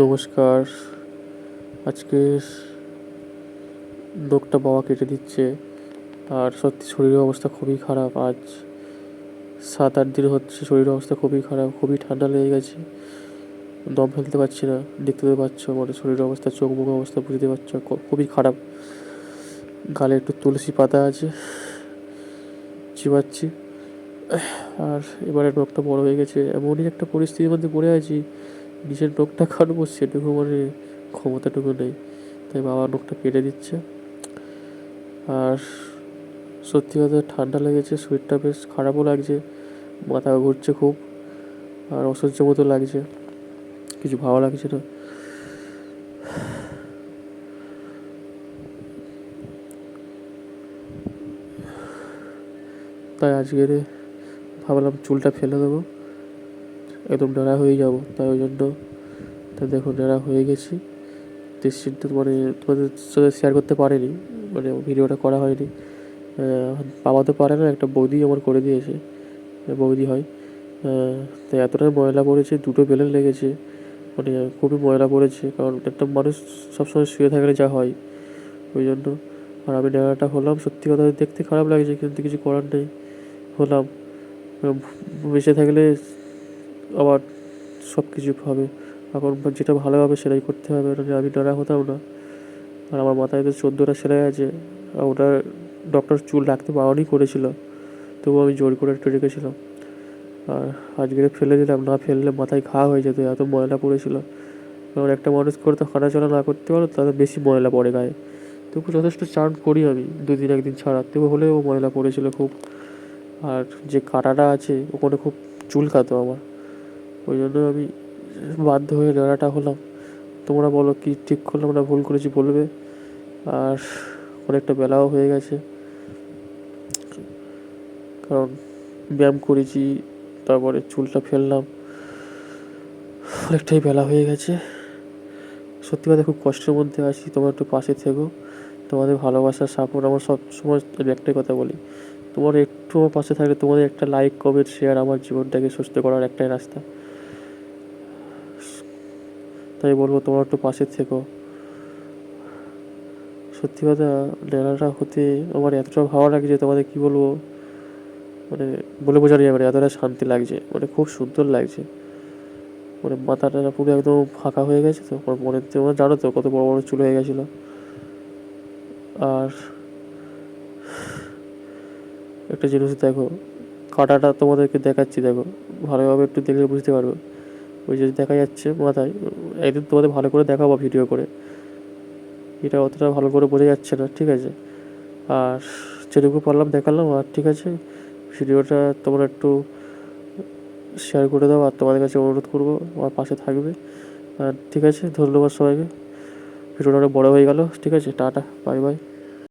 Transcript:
নমস্কার। আজকে নখটা বাবা কেটে দিচ্ছে। আর সত্যি শরীরের অবস্থা খুবই খারাপ। আজ সাত আট দিন হচ্ছে শরীরের অবস্থা খুবই খারাপ, খুবই ঠান্ডা লেগে গেছে। দম ফেলতে পারছি না, দেখতে তো পাচ্ছ মানে শরীরের অবস্থা, চোখ মুখ অবস্থা বুঝতে পারছ খুবই খারাপ। গালে একটু তুলসী পাতা আছে, চিবাচ্ছি। আর এবারে নখটা বড় হয়ে গেছে। এমনই একটা পরিস্থিতির মধ্যে পড়ে আছি নিজের নখটা কাটবো, সেটুকু মানে ক্ষমতাটুকু নেই। তাই বাবা নখটা কেটে দিচ্ছে। আর সত্যি কথা, ঠান্ডা লেগেছে, শরীরটা বেশ খারাপও লাগছে, মাথা ঘুরছে খুব, আর অসহ্য মতো লাগছে। কিছু ভালো লাগছে না। তাই আজকের ভাবলাম চুলটা ফেলে দেবো। একদম ডেরা হয়ে যাব তাই ওই জন্য তা দেখো ডেরা হয়ে গেছি। নিশ্চিন্ত মানে তোমাদের সাথে শেয়ার করতে পারিনি মানে ভিডিওটা করা হয়নি। বাবা তো পারে না একটা বৌদি আমার করে দিয়েছে বৌদি হয়। আহ, তো এতটাই ময়লা পড়েছে দুটো বেলুন লেগেছে মানে খুবই ময়লা পড়েছে কারণ একটা মানুষ সবসময় শুয়ে থাকলে যা হয় ওই জন্য। আর আমি ডেরাটা হলাম সত্যি কথা দেখতে খারাপ লাগছে কিন্তু কিছু করার নেই হলাম। বেঁচে থাকলে আবার সব কিছু হবে। এখন যেটা ভালো হবে সেটাই করতে হবে। নাহলে আমি ডরা হতাম না। আর আমার মাথায় তো চোদ্দোটা সেলাই আছে। আর ওটা ডক্টর চুল রাখতে বারণই করেছিল। তবু আমি জোর করে একটু রেখেছিলাম। আর আজকে ফেলে দিলাম। না ফেললে মাথায় ঘা হয়ে যেত। এত ময়লা পড়েছিল। কারণ একটা মানুষ করে তো হাঁটাচলা না করতে পারো তাদের বেশি ময়লা পড়ে গায়ে। তবু যথেষ্ট চান করি আমি দু দুদিন একদিন ছাড়া। তবু হলেও ময়লা পড়েছিল খুব। আর যে কাটাটা আছে, ওখানে খুব চুল চুলকাতো আমার। ওই জন্য আমি বাধ্য হয়ে লড়াটা হলাম। তোমরা বলো কি ঠিক করলাম না ভুল করেছি বলবে। আর অনেকটা বেলাও হয়ে গেছে। কারণ ব্যায়াম করেছি, তারপরে চুলটা ফেললাম। অনেকটাই বেলা হয়ে গেছে। সত্যি কথা খুব কষ্টের মধ্যে আছি, তোমরা একটু পাশে থেকো। তোমাদের ভালোবাসার সাপোর্ট আমার সব সময় আমি একটাই কথা বলি। তোমার একটু আমার পাশে থাকলে তোমাদের একটা লাইক কমেন্ট শেয়ার আমার জীবনটাকে সুস্থ করার একটাই রাস্তা। তাই বলব, তোমরা একটু পাশে থেকো। সত্যি কথা লেলাটা হতে আমার এতটা ভালো লাগছে তোমাদের কি বলব মানে বলে বোঝানো যাবে না এতটা শান্তি লাগছে মানে খুব সুন্দর লাগছে। মানে মাথাটা পুরো একদম ফাঁকা হয়ে গেছে তো, আমার মনে তোমরা জানো তো কত বড় বড় চুল হয়ে গেছিল। আর একটা জিনিস দেখো, কাটাটা তোমাদেরকে দেখাচ্ছি, দেখো। ভালোভাবে একটু দেখলে বুঝতে পারবে। ওই যে দেখা যাচ্ছে মাথায়, একদিন তোমাদের ভালো করে দেখাবো ভিডিও করে। এটা অতটা ভালো করে বোঝা যাচ্ছে না, ঠিক আছে? আর যেটুকু পারলাম দেখালাম, আর ঠিক আছে? ভিডিওটা তোমরা একটু শেয়ার করে দাও, আর তোমাদের কাছে অনুরোধ করব, আমার পাশে থাকবে। আর ঠিক আছে, ধন্যবাদ সবাইকে। ভিডিওটা অনেক বড়ো হয়ে গেল, ঠিক আছে? Tata bye bye